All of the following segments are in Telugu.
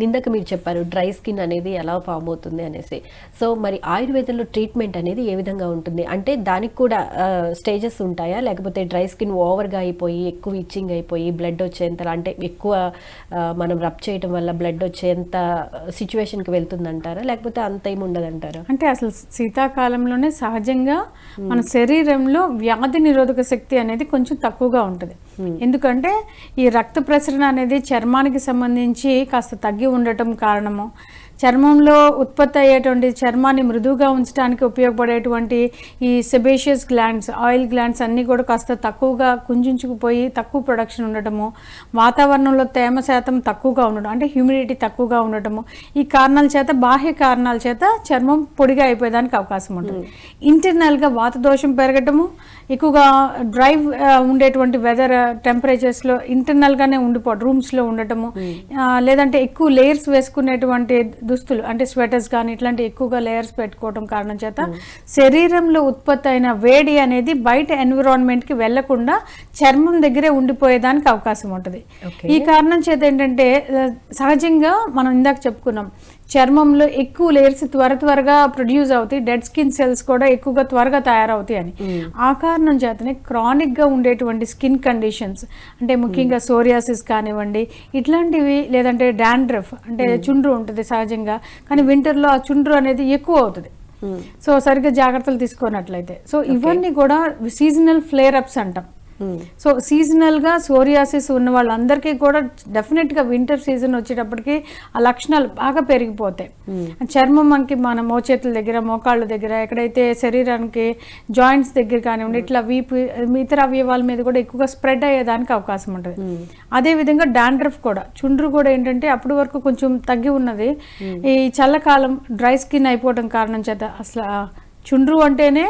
నిందక మీరు చెప్పారు డ్రై స్కిన్ అనేది ఎలా ఫామ్ అవుతుంది అనేసి. సో మరి ఆయుర్వేదంలో ట్రీట్మెంట్ అనేది ఏ విధంగా ఉంటుంది? అంటే దానికి కూడా స్టేజెస్ ఉంటాయా? లేకపోతే డ్రై స్కిన్ ఓవర్గా అయిపోయి ఎక్కువ ఇచ్చింగ్ అయిపోయి బ్లడ్ వచ్చేంత అంటే ఎక్కువ మనం రబ్ చేయటం వల్ల బ్లడ్ వచ్చేంత సిచ్యువేషన్కి వెళ్తుందంటారా? లేకపోతే అంత ఏమి ఉండదంటారా? అంటే అసలు శీతాకాలంలోనే సహజంగా మన శరీరంలో వ్యాధి నిరోధక శక్తి అనేది కొంచెం తక్కువగా ఉంటుంది. Hmm. ఎందుకంటే ఈ రక్త ప్రసరణ అనేది చర్మానికి సంబంధించి కాస్త తగ్గి ఉండటం కారణము. చర్మంలో ఉత్పత్తి అయ్యేటువంటి చర్మాన్ని మృదువుగా ఉంచడానికి ఉపయోగపడేటువంటి ఈ సెబేషియస్ గ్లాండ్స్ ఆయిల్ గ్లాండ్స్ అన్నీ కూడా కాస్త తక్కువగా కుంచుకుపోయి తక్కువ ప్రొడక్షన్ ఉండటము వాతావరణంలో తేమ శాతం తక్కువగా ఉండడం అంటే హ్యూమిడిటీ తక్కువగా ఉండటము ఈ కారణాల చేత బాహ్య కారణాల చేత చర్మం పొడిగా అయిపోయేదానికి అవకాశం ఉంటుంది. ఇంటర్నల్గా వాత దోషం పెరగటము ఎక్కువగా డ్రై ఉండేటువంటి వెదర్ టెంపరేచర్స్లో ఇంటర్నల్గానే ఉండిపోవడం రూమ్స్లో ఉండటము ఆ, లేదంటే ఎక్కువ లేయర్స్ వేసుకునేటువంటి దుస్తులు అంటే స్వెటర్స్ కానీ ఇట్లాంటి ఎక్కువగా లేయర్స్ పెట్టుకోవడం కారణం చేత శరీరంలో ఉత్పత్తి అయిన వేడి అనేది బయట ఎన్విరాన్మెంట్కి వెళ్ళకుండా చర్మం దగ్గరే ఉండిపోయేదానికి అవకాశం ఉంటుంది. ఈ కారణం చేత ఏంటంటే సహజంగా మనం ఇందాక చెప్పుకున్నాం చర్మంలో ఎక్కువ లేయర్స్ త్వర త్వరగా ప్రొడ్యూస్ అవుతాయి డెడ్ స్కిన్ సెల్స్ కూడా ఎక్కువగా త్వరగా తయారవుతాయి అని. ఆ కారణం చేతనే క్రానిక్గా ఉండేటువంటి స్కిన్ కండిషన్స్ అంటే ముఖ్యంగా సోరియాసిస్ కానివ్వండి ఇట్లాంటివి లేదంటే డాండ్రఫ్ అంటే చుండ్రు ఉంటుంది సహజంగా కానీ వింటర్లో ఆ చుండ్రు అనేది ఎక్కువ అవుతుంది. సో సరిగ్గా జాగ్రత్తలు తీసుకున్నట్లయితే సో ఇవన్నీ కూడా సీజనల్ ఫ్లేర్ అప్స్ అంటాం. సో సీజనల్గా సోరియాసిస్ ఉన్న వాళ్ళందరికీ కూడా డెఫినెట్గా వింటర్ సీజన్ వచ్చేటప్పటికి ఆ లక్షణాలు బాగా పెరిగిపోతాయి. చర్మం మనకి మన మోచేతుల దగ్గర మోకాళ్ళ దగ్గర ఎక్కడైతే శరీరానికి జాయింట్స్ దగ్గర కానివ్వండి ఇట్లా వీపు ఇతర అవయవాల మీద కూడా ఎక్కువగా స్ప్రెడ్ అయ్యేదానికి అవకాశం ఉంటుంది. అదే విధంగా డాండ్రఫ్ కూడా చుండ్రు కూడా ఏంటంటే అప్పటి వరకు కొంచెం తగ్గి ఉన్నది. ఈ చల్లకాలం డ్రై స్కిన్ అయిపోవడం కారణం చేత అసలు చుండ్రు అంటేనే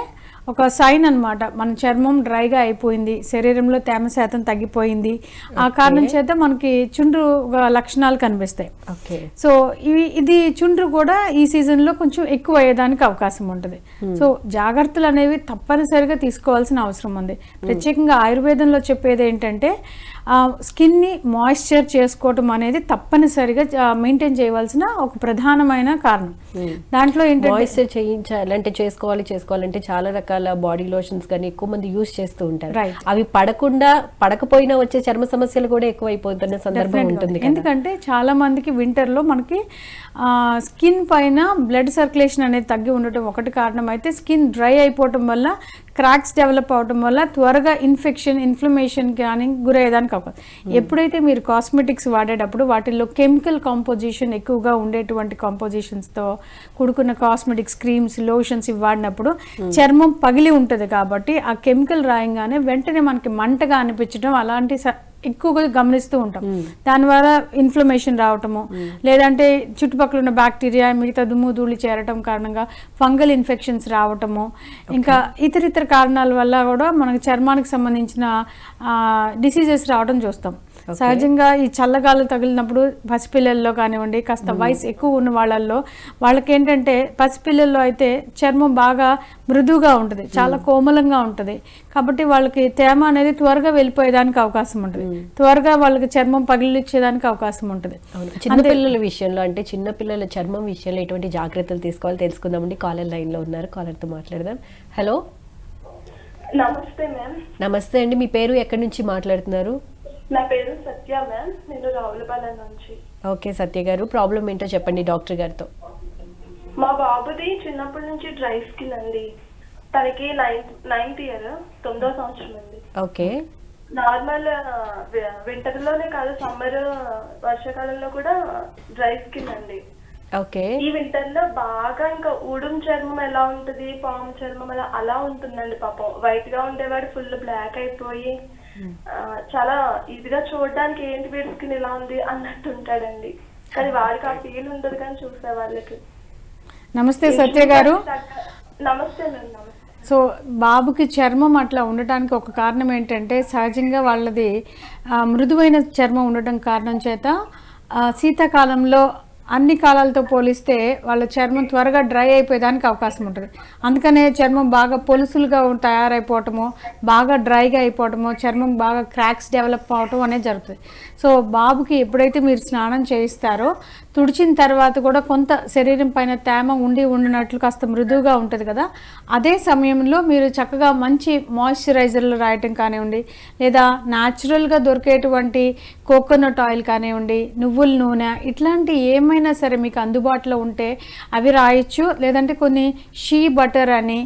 ఒక సైన్ అన్నమాట. మన చర్మం డ్రైగా అయిపోయింది. శరీరంలో తేమ శాతం తగ్గిపోయింది. ఆ కారణం చేత మనకి చుండ్రు లక్షణాలు కనిపిస్తాయి. ఓకే. సో ఇవి ఇది చుండ్రు కూడా ఈ సీజన్లో కొంచెం ఎక్కువ అయ్యేదానికి అవకాశం ఉంటుంది. సో జాగ్రత్తలు అనేవి తప్పనిసరిగా తీసుకోవాల్సిన అవసరం ఉంది. ప్రత్యేకంగా ఆయుర్వేదంలో చెప్పేది ఏంటంటే ఆ, స్కిన్ని మాయిశ్చర్ చేసుకోవటం అనేది తప్పనిసరిగా మెయింటైన్ చేయవలసిన ఒక ప్రధానమైన కారణం. దాంట్లో ఏంటంటే మాయిశ్చర్ చేయించాలి అంటే చేసుకోవాలి చేసుకోవాలంటే చాలా రకాల బాడీ లోషన్స్ కానీ ఎక్కువ మంది యూస్ చేస్తూ ఉంటారు. అవి పడకుండా పడకపోయినా వచ్చే చర్మ సమస్యలు కూడా ఎక్కువ అయిపోతున్న సందర్భం ఉంటుంది ఎందుకంటే చాలా మందికి winter లో మనకి స్కిన్ పైన బ్లడ్ సర్క్యులేషన్ అనేది తగ్గి ఉండటం ఒకటి కారణం అయితే స్కిన్ డ్రై అయిపోవటం వల్ల క్రాక్స్ డెవలప్ అవటం వల్ల త్వరగా ఇన్ఫెక్షన్ ఇన్ఫ్లమేషన్ కానీ గురయ్యేదానికి అవకాశం. ఎప్పుడైతే మీరు కాస్మెటిక్స్ వాడేటప్పుడు వాటిల్లో కెమికల్ కాంపోజిషన్ ఎక్కువగా ఉండేటువంటి కాంపోజిషన్స్తో కూడుకున్న కాస్మెటిక్స్ క్రీమ్స్ లోషన్స్ ఇవి వాడినప్పుడు చర్మం పగిలి ఉంటుంది కాబట్టి ఆ కెమికల్ రాయంగానే వెంటనే మనకి మంటగా అనిపించడం అలాంటి ఎక్కువగా గమనిస్తూ ఉంటాం. దాని ద్వారా ఇన్ఫ్లమేషన్ రావటము లేదంటే చుట్టుపక్కల ఉన్న బ్యాక్టీరియా మిగతా దుమ్ము ధూళి చేరటం కారణంగా ఫంగల్ ఇన్ఫెక్షన్స్ రావటము ఇంకా ఇతర ఇతర కారణాల వల్ల కూడా మనకి చర్మానికి సంబంధించిన డిసీజెస్ రావడం చూస్తాం. సహజంగా ఈ చల్లగాలు తగిలినప్పుడు పసిపిల్లల్లో కానివ్వండి కాస్త వయసు ఎక్కువ ఉన్న వాళ్ళల్లో వాళ్ళకి ఏంటంటే పసిపిల్లల్లో అయితే చర్మం బాగా మృదువుగా ఉంటుంది చాలా కోమలంగా ఉంటుంది. కాబట్టి వాళ్ళకి తేమ అనేది త్వరగా వెళ్ళిపోయేదానికి అవకాశం ఉంటుంది. త్వరగా వాళ్ళకి చర్మం పగిలిచ్చేదానికి అవకాశం ఉంటుంది. అవును. చిన్నపిల్లల విషయంలో అంటే చిన్నపిల్లల చర్మం విషయంలో ఎటువంటి జాగ్రత్తలు తీసుకోవాలి తెలుసుకుందామండి. కాలర్ లైన్లో ఉన్నారు. కాలర్తో మాట్లాడదాం. హలో. నమస్తే మ్యామ్. నమస్తే అండి. మీ పేరు ఎక్కడి నుంచి మాట్లాడుతున్నారు? నా పేరు సత్య మ్యామ్. నేను రావులపాలెం నుంచి. ఓకే సత్య గారు. ప్రాబ్లం ఏంటో చెప్పండి డాక్టర్ గారితో. మా బాబుది చిన్నప్పటి నుంచి డ్రై స్కిన్ అండి. తనకి నైన్త్ నైన్త్ ఇయర్ తొమ్మిదో సంవత్సరం అండి. ఓకే. నార్మల్ వింటర్లోనే కాదు సమ్మర్ వర్షాకాలంలో కూడా డ్రై స్కిన్ అండి. ఓకే. ఈ వింటర్లో బాగా ఇంకా ఊడుం చర్మం ఎలా ఉంటది పాము చర్మం అలా అలా ఉంటుందండి పాపం. వైట్గా ఉండేవాడు ఫుల్ బ్లాక్ అయిపోయి చాలా ఇదిగా చూడడానికి ఏంటి వీడి స్కిన్ ఇలా ఉంది అన్నట్టు ఉంటాడండి. కానీ వాడికి ఆ ఫీల్ ఉండదు కానీ చూసే వాళ్ళకి నమస్తే సత్య గారు. నమస్తే నమస్తే. సో బాబుకి చర్మం అట్లా ఉండటానికి ఒక కారణం ఏంటంటే సహజంగా వాళ్ళది మృదువైన చర్మం ఉండటం కారణం చేత శీతాకాలంలో అన్ని కాలాలతో పోలిస్తే వాళ్ళ చర్మం త్వరగా డ్రై అయిపోయేదానికి అవకాశం ఉంటుంది. అందుకనే చర్మం బాగా పొలుసులుగా తయారైపోవటము బాగా డ్రైగా అయిపోవటము చర్మం బాగా క్రాక్స్ డెవలప్ అవటం అనేది జరుగుతుంది. సో బాబుకి ఎప్పుడైతే మీరు స్నానం చేయిస్తారో తుడిచిన తర్వాత కూడా కొంత శరీరం పైన తేమ ఉండి ఉండినట్లు కాస్త మృదువుగా ఉంటుంది కదా. అదే సమయంలో మీరు చక్కగా మంచి మాయిశ్చరైజర్లు రాయటం కానివ్వండి లేదా న్యాచురల్గా దొరికేటువంటి కోకోనట్ ఆయిల్ కానివ్వండి నువ్వుల నూనె ఇట్లాంటి ఏమైనా సరే మీకు అందుబాటులో ఉంటే అవి రాయొచ్చు. లేదంటే కొన్ని షీ బటర్ అని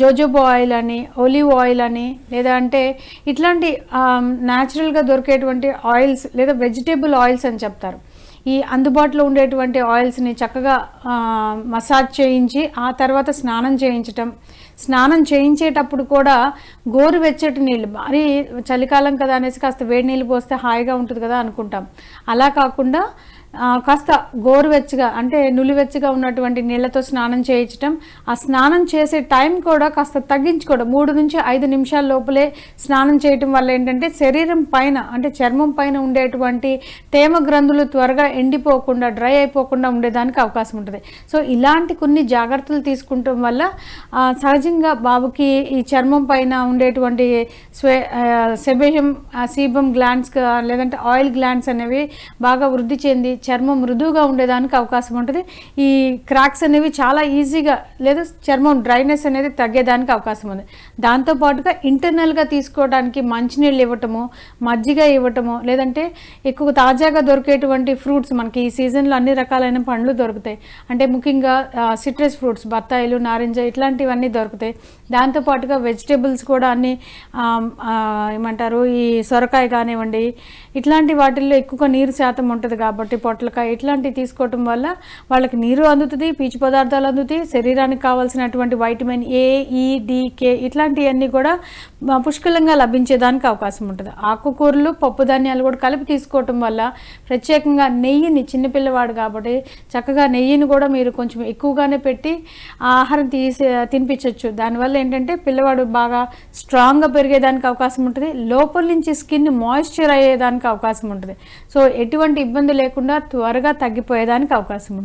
జోజోబో ఆయిల్ అని ఒలివ్ ఆయిల్ అని లేదా అంటే ఇట్లాంటి న్యాచురల్గా దొరికేటువంటి ఆయిల్స్ లేదా వెజిటేబుల్ ఆయిల్స్ అని చెప్తారు. ఈ అందుబాటులో ఉండేటువంటి ఆయిల్స్ని చక్కగా మసాజ్ చేయించి ఆ తర్వాత స్నానం చేయించటం. స్నానం చేయించేటప్పుడు కూడా గోరువెచ్చటి నీళ్ళు మరి చలికాలం కదా అనేసి కాస్త వేడి నీళ్ళు పోస్తే హాయిగా ఉంటుంది కదా అనుకుంటాం. అలా కాకుండా కాస్త గోరువెచ్చగా అంటే నులివెచ్చగా ఉన్నటువంటి నీళ్ళతో స్నానం చేయించటం. ఆ స్నానం చేసే టైం కూడా కాస్త తగ్గించుకోవడం. మూడు నుంచి ఐదు నిమిషాల లోపలే స్నానం చేయటం వల్ల ఏంటంటే శరీరం పైన అంటే చర్మం పైన ఉండేటువంటి తేమ గ్రంథులు త్వరగా ఎండిపోకుండా డ్రై అయిపోకుండా ఉండేదానికి అవకాశం ఉంటుంది. సో ఇలాంటి కొన్ని జాగ్రత్తలు తీసుకుంటాం వల్ల సహజంగా బాబుకి ఈ చర్మం పైన ఉండేటువంటి స్వే సెబేషం సీబం గ్లాండ్స్ లేదంటే ఆయిల్ గ్లాండ్స్ అనేవి బాగా వృద్ధి చెంది చర్మం మృదువుగా ఉండేదానికి అవకాశం ఉంటుంది. ఈ క్రాక్స్ అనేవి చాలా ఈజీగా లేదా చర్మం డ్రైనెస్ అనేది తగ్గేదానికి అవకాశం ఉంది. దాంతోపాటుగా ఇంటర్నల్గా తీసుకోవడానికి మంచినీళ్ళు ఇవ్వటము మజ్జిగ ఇవ్వటము లేదంటే ఎక్కువ తాజాగా దొరికేటువంటి ఫ్రూట్స్ మనకి ఈ సీజన్లో అన్ని రకాలైన పండ్లు దొరుకుతాయి. అంటే ముఖ్యంగా సిట్రస్ ఫ్రూట్స్ బత్తాయిలు నారింజ ఇట్లాంటివన్నీ దొరుకుతాయి. దాంతోపాటుగా వెజిటేబుల్స్ కూడా అన్ని ఏమంటారు ఈ సొరకాయ కానివ్వండి ఇట్లాంటి వాటిల్లో ఎక్కువ నీరు శాతం ఉంటుంది కాబట్టి పొట్లకాయ ఇట్లాంటివి తీసుకోవటం వల్ల వాళ్ళకి నీరు అందుతుంది పీచు పదార్థాలు అందుతాయి శరీరానికి కావాల్సినటువంటి వైటమిన్ ఏ ఈ డి ఇట్లాంటివన్నీ కూడా పుష్కలంగా లభించేదానికి అవకాశం ఉంటుంది. ఆకుకూరలు పప్పు ధాన్యాలు కూడా కలిపి తీసుకోవటం వల్ల ప్రత్యేకంగా నెయ్యిని చిన్నపిల్లవాడు కాబట్టి చక్కగా నెయ్యిని కూడా మీరు కొంచెం ఎక్కువగానే పెట్టి ఆహారం తీసి తినిపించవచ్చు దానివల్ల ఏంటంటే పిల్లవాడు బాగా స్ట్రాంగ్గా పెరిగేదానికి అవకాశం ఉంటుంది. లోపల నుంచి స్కిన్ మాయిశ్చర్ అయ్యేదానికి అవకాశం ఉంటుంది. సో ఎటువంటి ఇబ్బంది లేకుండా త్వరగా తగ్గిపోయేదానికి అవకాశం ఉంది.